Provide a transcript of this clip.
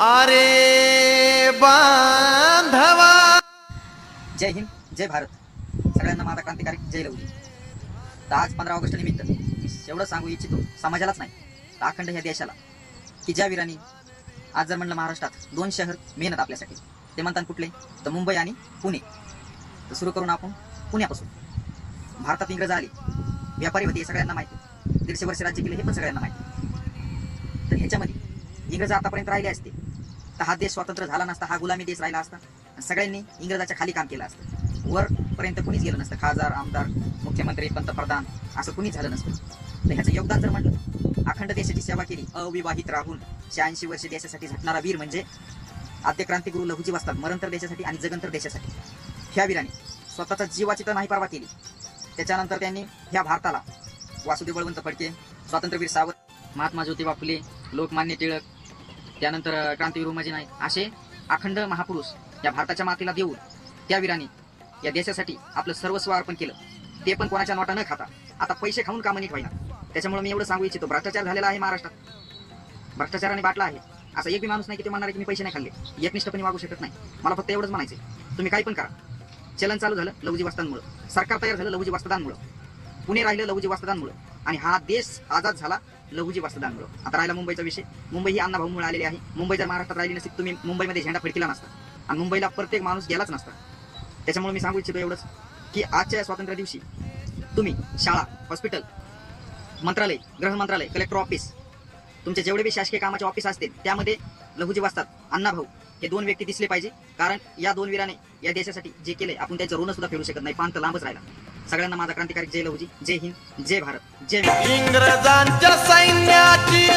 अरे बांधवा. जय हिंद जय भारत. सगळ्यांना माझा क्रांतिकारी जय लवली. तर आज पंधरा ऑगस्ट निमित्त मी एवढं सांगू इच्छितो समाजालाच नाही तर अखंड ह्या देशाला की ज्या वीरांनी आज जर म्हणलं महाराष्ट्रात दोन शहर मेहनत आपल्यासाठी ते म्हणतात कुठले? तर मुंबई आणि पुणे. तर सुरू करून आपण पुण्यापासून. भारतात इंग्रज आली व्यापारी होते हे सगळ्यांना माहिती दीडशे वर्ष राज्य केले हे पण सगळ्यांना माहिती तर ह्याच्यामध्ये इंग्रज आतापर्यंत राहिले असते. तर हा देश स्वतंत्र झाला नसता हा गुलामी देश राहिला असता. सगळ्यांनी इंग्रजाच्या खाली काम केलं असतं. वरपर्यंत कुणीच गेलं नसतं. खासदार आमदार मुख्यमंत्री पंतप्रधान असं कुणीच झालं नसतं. तर ह्याचं योगदान जर म्हटलं अखंड देशाची सेवा केली अविवाहित राहून शहाऐंशी वर्षे देशासाठी झटणारा वीर म्हणजे आद्य क्रांतिगुरु लहुजी असतात मरणंतर देशासाठी आणि जगंतर देशासाठी. ह्या वीराने स्वतःचा जीवाची तर नाही परवा केली. त्याच्यानंतर त्यांनी ह्या भारताला वासुदेव बळवंत फडके स्वातंत्र्यवीर सावरकर महात्मा ज्योतिबा फुले लोकमान्य टिळक त्यानंतर क्रांतीवीर उमाजी नाईक असे अखंड महापुरुष या भारताच्या मातीला देऊन त्या वीराने या देशासाठी आपलं सर्वस्व अर्पण केलं. ते पण कोणाच्या नोटा न खाता आता पैसे खाऊन कामं नीट व्हायला. त्याच्यामुळे मी एवढं सांगू इच्छितो भ्रष्टाचार झालेला आहे महाराष्ट्रात. भ्रष्टाचाराने बाटला आहे. असा एक बी माणूस नाही की ते म्हणणार की मी पैसे नाही खाल्ले. एकनिष्ठपणे वागू शकत नाही. मला फक्त एवढंच म्हणायचं तुम्ही काही पण करा. चलन चालू झालं लवजी वस्तांमुळं. सरकार तयार झालं लवजी वस्तादांमुळं. पुणे राहिलं लवजी वस्तादांमुळं. आणि हा देश आझाद झाला लहुजी वस्तादांमुळं आता राहिला मुंबईचा विषय. मुंबई ही अण्णाभाऊमुळे आलेली आहे. मुंबई जर महाराष्ट्रात राहिली नसती तुम्ही मुंबईमध्ये झेंडा फडकिला नसता. आणि मुंबईला प्रत्येक माणूस गेलाच नसता. त्याच्यामुळे मी सांगू इच्छितो एवढंच की आजच्या या स्वातंत्र्य दिवशी तुम्ही शाळा हॉस्पिटल मंत्रालय गृह मंत्रालय कलेक्टर ऑफिस तुमचे जेवढे बी शासकीय कामाचे ऑफिस असतील त्यामध्ये लघुजी वाचतात अण्णाभाऊ हे दोन व्यक्ती दिसले पाहिजे. कारण या दोन वीराने या देशासाठी जे केले आपण त्याचं ऋण सुद्धा फेडू शकत नाही. पांत लांबच राहिला. सगळ्यांना माझा क्रांतिकारी जय लहुजी. जय हिंद. जय भारत. जय इंग्रजांच्या सैन्याची